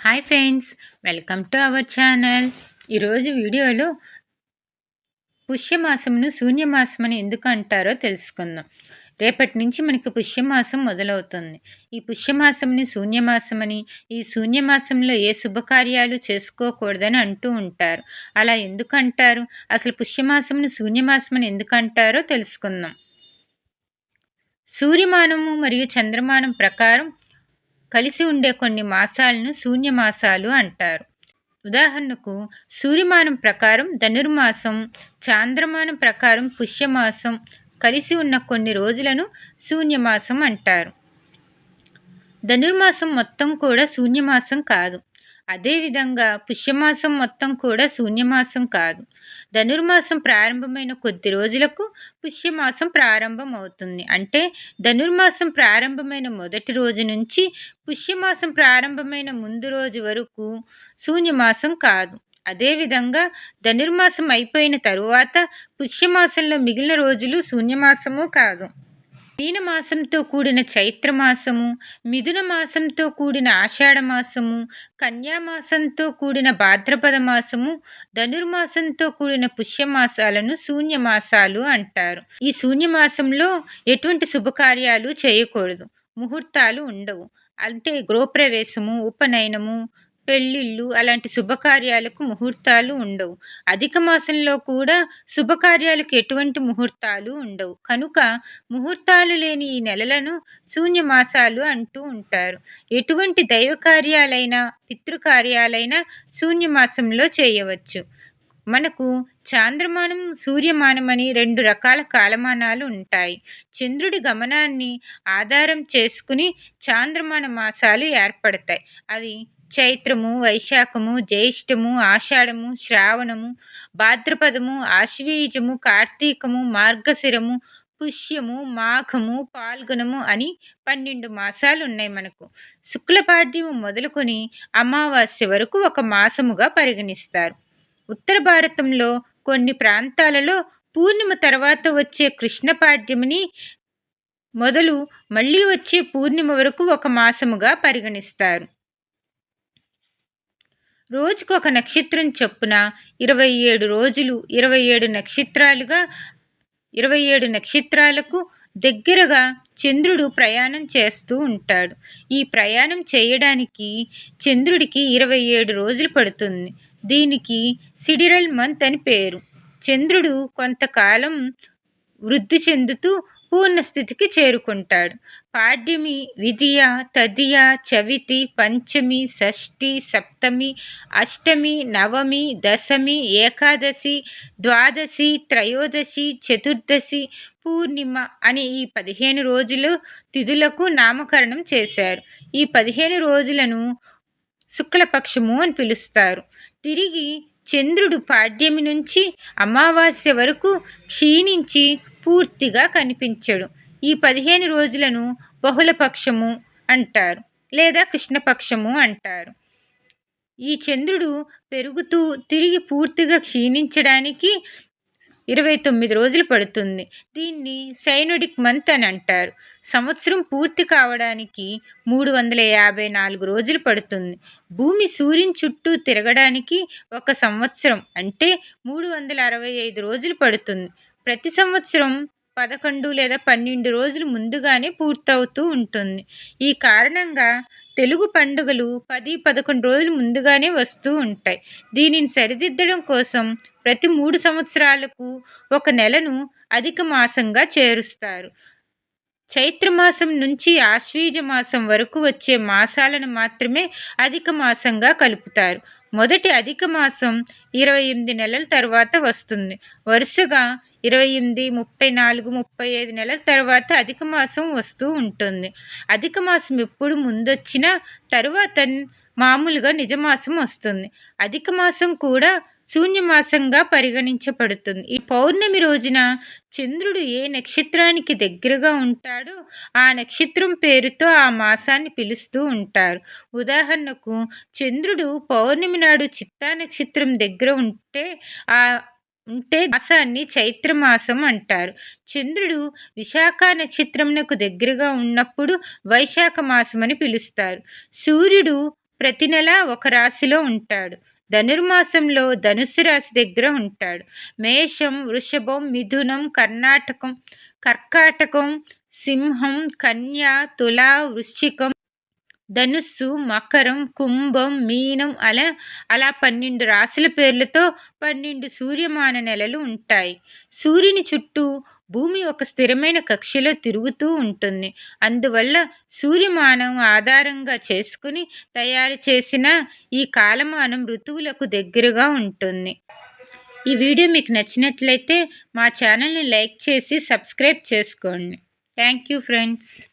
Hi friends welcome to our channel. ఈరోజు వీడియోలో పుష్యమాసమును శూన్యమాసం అని ఎందుకు అంటారో తెలుసుకుందాం. రేపటి నుంచి మనకి పుష్యమాసం మొదలవుతుంది. ఈ పుష్యమాసంని శూన్యమాసమని ఈ శూన్యమాసంలో ఏ శుభకార్యాలు చేసుకోకూడదని అంటూ ఉంటారు. అలా ఎందుకు అంటారు? అసలు పుష్యమాసంని శూన్యమాసమని ఎందుకు అంటారో తెలుసుకుందాం. సూర్యమానము మరియు చంద్రమానం ప్రకారం కలిసి ఉండే కొన్ని మాసాలను శూన్యమాసాలు అంటారు. ఉదాహరణకు సూర్యమానం ప్రకారం ధనుర్మాసం చాంద్రమానం ప్రకారం పుష్యమాసం కలిసి ఉన్న కొన్ని రోజులను శూన్యమాసం అంటారు. ధనుర్మాసం మొత్తం కూడా శూన్యమాసం కాదు. అదేవిధంగా పుష్యమాసం మొత్తం కూడా శూన్యమాసం కాదు. ధనుర్మాసం ప్రారంభమైన కొద్ది రోజులకు పుష్యమాసం ప్రారంభం అవుతుంది అంటే ధనుర్మాసం ప్రారంభమైన మొదటి రోజు నుంచి పుష్యమాసం ప్రారంభమైన ముందు రోజు వరకు శూన్యమాసం కాదు. అదేవిధంగా ధనుర్మాసం అయిపోయిన తరువాత పుష్యమాసంలో మిగిలిన రోజులు శూన్యమాసము కాదు. మీనమాసంతో కూడిన చైత్రమాసము మిథున మాసంతో కూడిన ఆషాఢమాసము కన్యామాసంతో కూడిన భాద్రపద మాసము ధనుర్మాసంతో కూడిన పుష్యమాసాలను శూన్యమాసాలు అంటారు. ఈ శూన్యమాసంలో ఎటువంటి శుభకార్యాలు చేయకూడదు. ముహూర్తాలు ఉండవు. అంటే గృహప్రవేశము ఉపనయనము పెళ్ళిళ్ళు అలాంటి శుభకార్యాలకు ముహూర్తాలు ఉండవు. అధిక మాసంలో కూడా శుభకార్యాలకు ఎటువంటి ముహూర్తాలు ఉండవు. కనుక ముహూర్తాలు లేని ఈ నెలలను శూన్యమాసాలు అంటూ ఉంటారు. ఎటువంటి దైవ కార్యాలైనా పితృకార్యాలైనా శూన్యమాసంలో చేయవచ్చు. మనకు చాంద్రమానం సూర్యమానం అని రెండు రకాల కాలమానాలు ఉంటాయి. చంద్రుడి గమనాన్ని ఆధారం చేసుకుని చాంద్రమాన మాసాలు ఏర్పడతాయి. అవి చైత్రము వైశాఖము జ్యేష్ఠము ఆషాఢము శ్రావణము భాద్రపదము ఆశ్వీజము కార్తీకము మార్గశిరము పుష్యము మాఘము పాల్గొనము అని పన్నెండు మాసాలు ఉన్నాయి మనకు. శుక్లపాడ్యము మొదలుకొని అమావాస్య వరకు ఒక మాసముగా పరిగణిస్తారు. ఉత్తర భారతంలో కొన్ని ప్రాంతాలలో పూర్ణిమ తర్వాత వచ్చే కృష్ణపాడ్యమిని మొదలు మళ్ళీ వచ్చే పూర్ణిమ వరకు ఒక మాసముగా పరిగణిస్తారు. రోజుకు ఒక నక్షత్రం చొప్పున ఇరవై ఏడు రోజులు ఇరవై ఏడు నక్షత్రాలుగా ఇరవై ఏడు నక్షత్రాలకు దగ్గరగా చంద్రుడు ప్రయాణం చేస్తూ ఉంటాడు. ఈ ప్రయాణం చేయడానికి చంద్రుడికి ఇరవై ఏడు రోజులు పడుతుంది. దీనికి సిడిరల్ మంత్ అని పేరు. చంద్రుడు కొంతకాలం వృద్ధి చెందుతూ పూర్ణస్థితికి చేరుకుంటాడు. పాడ్యమి విధియ తదియ చవితి పంచమి షష్ఠి సప్తమి అష్టమి నవమి దశమి ఏకాదశి ద్వాదశి త్రయోదశి చతుర్దశి పూర్ణిమ అని ఈ పదిహేను రోజులు తిథులకు నామకరణం చేశారు. ఈ పదిహేను రోజులను శుక్లపక్షము అని పిలుస్తారు. తిరిగి చంద్రుడు పాడ్యమి నుంచి అమావాస్య వరకు క్షీణించి పూర్తిగా కనిపించడు. ఈ పదిహేను రోజులను బహుళపక్షము అంటారు లేదా కృష్ణపక్షము అంటారు. ఈ చంద్రుడు పెరుగుతూ తిరిగి పూర్తిగా క్షీణించడానికి ఇరవై తొమ్మిది రోజులు పడుతుంది. దీన్ని సైనోడిక్ మంత్ అని అంటారు. సంవత్సరం పూర్తి కావడానికి మూడు వందల యాభై నాలుగు రోజులు పడుతుంది. భూమి సూర్యుని చుట్టూ తిరగడానికి ఒక సంవత్సరం అంటే మూడు వందల అరవై ఐదు రోజులు పడుతుంది. ప్రతి సంవత్సరం పదకొండు లేదా పన్నెండు రోజులు ముందుగానే పూర్తవుతూ ఉంటుంది. ఈ కారణంగా తెలుగు పండుగలు పది పదకొండు రోజులు ముందుగానే వస్తూ ఉంటాయి. దీనిని సరిదిద్దడం కోసం ప్రతి మూడు సంవత్సరాలకు ఒక నెలను అధిక మాసంగా చేరుస్తారు. చైత్రమాసం నుంచి ఆశ్వీజ మాసం వరకు వచ్చే మాసాలను మాత్రమే అధిక మాసంగా కలుపుతారు. మొదటి అధిక మాసం ఇరవై ఎనిమిది నెలల తర్వాత వస్తుంది. వరుసగా ఇరవై ఎనిమిది ముప్పై నాలుగు ముప్పై ఐదు నెలల తర్వాత అధిక మాసం వస్తూ ఉంటుంది. అధిక మాసం ఎప్పుడు ముందొచ్చినా తరువాత మామూలుగా నిజమాసం వస్తుంది. అధిక మాసం కూడా శూన్యమాసంగా పరిగణించబడుతుంది. ఈ పౌర్ణమి రోజున చంద్రుడు ఏ నక్షత్రానికి దగ్గరగా ఉంటాడో ఆ నక్షత్రం పేరుతో ఆ మాసాన్ని పిలుస్తూ ఉంటారు. ఉదాహరణకు చంద్రుడు పౌర్ణమి నాడు చిత్తా నక్షత్రం దగ్గర ఉంటే ఆ ఉంటే మాసాన్ని చైత్రమాసం అంటారు. చంద్రుడు విశాఖ నక్షత్రమునకు దగ్గరగా ఉన్నప్పుడు వైశాఖ మాసం అని పిలుస్తారు. సూర్యుడు ప్రతి నెల ఒక రాశిలో ఉంటాడు. ధనుర్మాసంలో ధనుస్సు రాశి దగ్గర ఉంటాడు. మేషం వృషభం మిథునం కర్ణాటకం కర్కాటకం సింహం కన్య తుల వృశ్చికం ధనుస్సు మకరం కుంభం మీనం అలా అలా పన్నెండు రాశుల పేర్లతో పన్నెండు సూర్యమాన నెలలు ఉంటాయి. సూర్యుని చుట్టూ భూమి ఒక స్థిరమైన కక్షలో తిరుగుతూ ఉంటుంది. అందువల్ల సూర్యమానం ఆధారంగా చేసుకుని తయారు చేసిన ఈ కాలమానం ఋతువులకు దగ్గరగా ఉంటుంది. ఈ వీడియో మీకు నచ్చినట్లయితే మా ఛానల్ని లైక్ చేసి సబ్స్క్రైబ్ చేసుకోండి. Thank you friends.